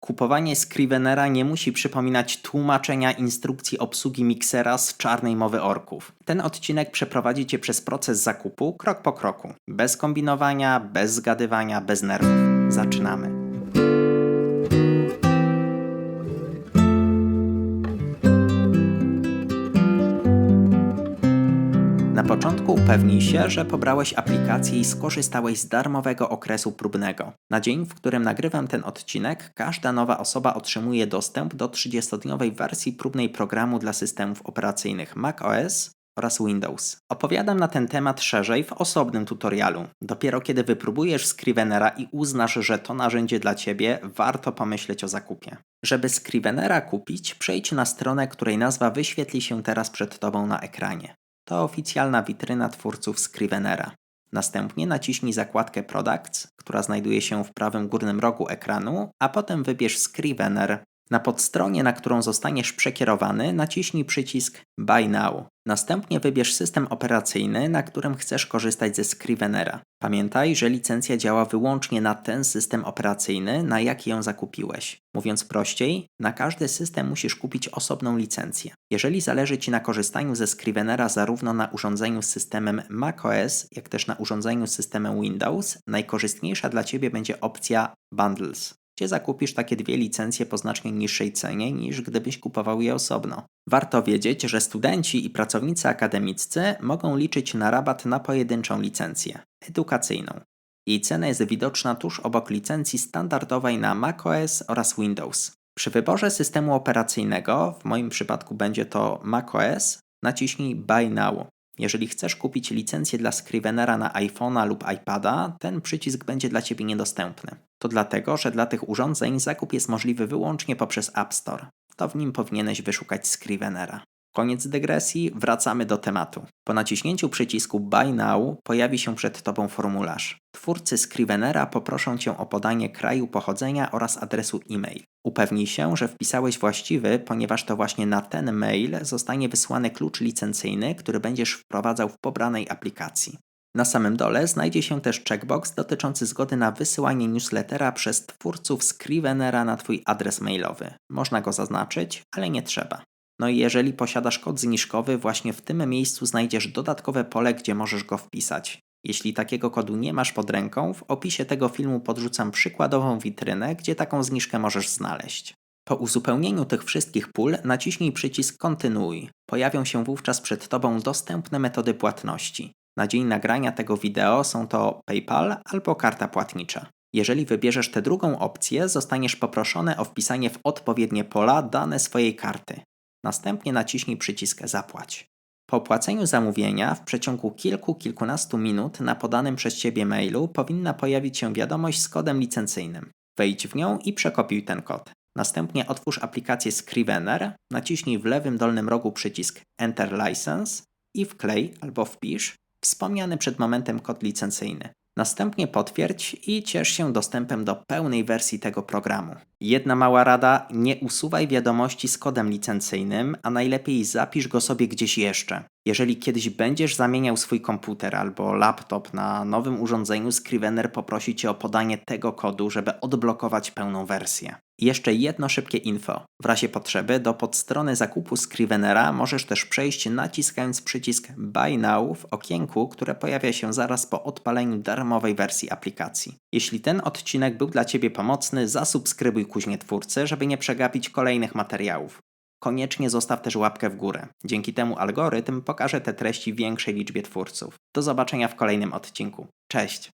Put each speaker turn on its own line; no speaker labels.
Kupowanie Scrivenera nie musi przypominać tłumaczenia instrukcji obsługi miksera z czarnej mowy orków. Ten odcinek przeprowadzi Cię przez proces zakupu krok po kroku. Bez kombinowania, bez zgadywania, bez nerwów. Zaczynamy. Początku upewnij się, że pobrałeś aplikację i skorzystałeś z darmowego okresu próbnego. Na dzień, w którym nagrywam ten odcinek, każda nowa osoba otrzymuje dostęp do 30-dniowej wersji próbnej programu dla systemów operacyjnych macOS oraz Windows. Opowiadam na ten temat szerzej w osobnym tutorialu. Dopiero kiedy wypróbujesz Scrivenera i uznasz, że to narzędzie dla Ciebie, warto pomyśleć o zakupie. Żeby Scrivenera kupić, przejdź na stronę, której nazwa wyświetli się teraz przed Tobą na ekranie. To oficjalna witryna twórców Scrivenera. Następnie naciśnij zakładkę Products, która znajduje się w prawym górnym rogu ekranu, a potem wybierz Scrivener. Na podstronie, na którą zostaniesz przekierowany, naciśnij przycisk Buy Now. Następnie wybierz system operacyjny, na którym chcesz korzystać ze Scrivenera. Pamiętaj, że licencja działa wyłącznie na ten system operacyjny, na jaki ją zakupiłeś. Mówiąc prościej, na każdy system musisz kupić osobną licencję. Jeżeli zależy Ci na korzystaniu ze Scrivenera zarówno na urządzeniu z systemem macOS, jak też na urządzeniu z systemem Windows, najkorzystniejsza dla Ciebie będzie opcja Bundles gdzie zakupisz takie dwie licencje po znacznie niższej cenie niż gdybyś kupował je osobno. Warto wiedzieć, że studenci i pracownicy akademiccy mogą liczyć na rabat na pojedynczą licencję edukacyjną. Jej cena jest widoczna tuż obok licencji standardowej na macOS oraz Windows. Przy wyborze systemu operacyjnego, w moim przypadku będzie to macOS, naciśnij Buy Now. Jeżeli chcesz kupić licencję dla Scrivenera na iPhone'a lub iPada, ten przycisk będzie dla Ciebie niedostępny. To dlatego, że dla tych urządzeń zakup jest możliwy wyłącznie poprzez App Store. To w nim powinieneś wyszukać Scrivenera. Koniec dygresji, wracamy do tematu. Po naciśnięciu przycisku Buy Now pojawi się przed Tobą formularz. Twórcy Scrivenera poproszą Cię o podanie kraju pochodzenia oraz adresu e-mail. Upewnij się, że wpisałeś właściwy, ponieważ to właśnie na ten mail zostanie wysłany klucz licencyjny, który będziesz wprowadzał w pobranej aplikacji. Na samym dole znajdzie się też checkbox dotyczący zgody na wysyłanie newslettera przez twórców Scrivenera na Twój adres mailowy. Można go zaznaczyć, ale nie trzeba. No i jeżeli posiadasz kod zniżkowy, właśnie w tym miejscu znajdziesz dodatkowe pole, gdzie możesz go wpisać. Jeśli takiego kodu nie masz pod ręką, w opisie tego filmu podrzucam przykładową witrynę, gdzie taką zniżkę możesz znaleźć. Po uzupełnieniu tych wszystkich pól naciśnij przycisk Kontynuuj. Pojawią się wówczas przed Tobą dostępne metody płatności. Na dzień nagrania tego wideo są to PayPal albo karta płatnicza. Jeżeli wybierzesz tę drugą opcję, zostaniesz poproszony o wpisanie w odpowiednie pola dane swojej karty. Następnie naciśnij przycisk Zapłać. Po opłaceniu zamówienia w przeciągu kilku, kilkunastu minut na podanym przez Ciebie mailu powinna pojawić się wiadomość z kodem licencyjnym. Wejdź w nią i przekopiuj ten kod. Następnie otwórz aplikację Scrivener, naciśnij w lewym dolnym rogu przycisk Enter License i wklej albo wpisz wspomniany przed momentem kod licencyjny. Następnie potwierdź i ciesz się dostępem do pełnej wersji tego programu. Jedna mała rada: nie usuwaj wiadomości z kodem licencyjnym, a najlepiej zapisz go sobie gdzieś jeszcze. Jeżeli kiedyś będziesz zamieniał swój komputer albo laptop na nowym urządzeniu, Scrivener poprosi cię o podanie tego kodu, żeby odblokować pełną wersję. Jeszcze jedno szybkie info. W razie potrzeby do podstrony zakupu Scrivenera możesz też przejść naciskając przycisk Buy Now w okienku, które pojawia się zaraz po odpaleniu darmowej wersji aplikacji. Jeśli ten odcinek był dla Ciebie pomocny, zasubskrybuj Kuźnie Twórcy, żeby nie przegapić kolejnych materiałów. Koniecznie zostaw też łapkę w górę. Dzięki temu algorytm pokaże te treści większej liczbie twórców. Do zobaczenia w kolejnym odcinku. Cześć!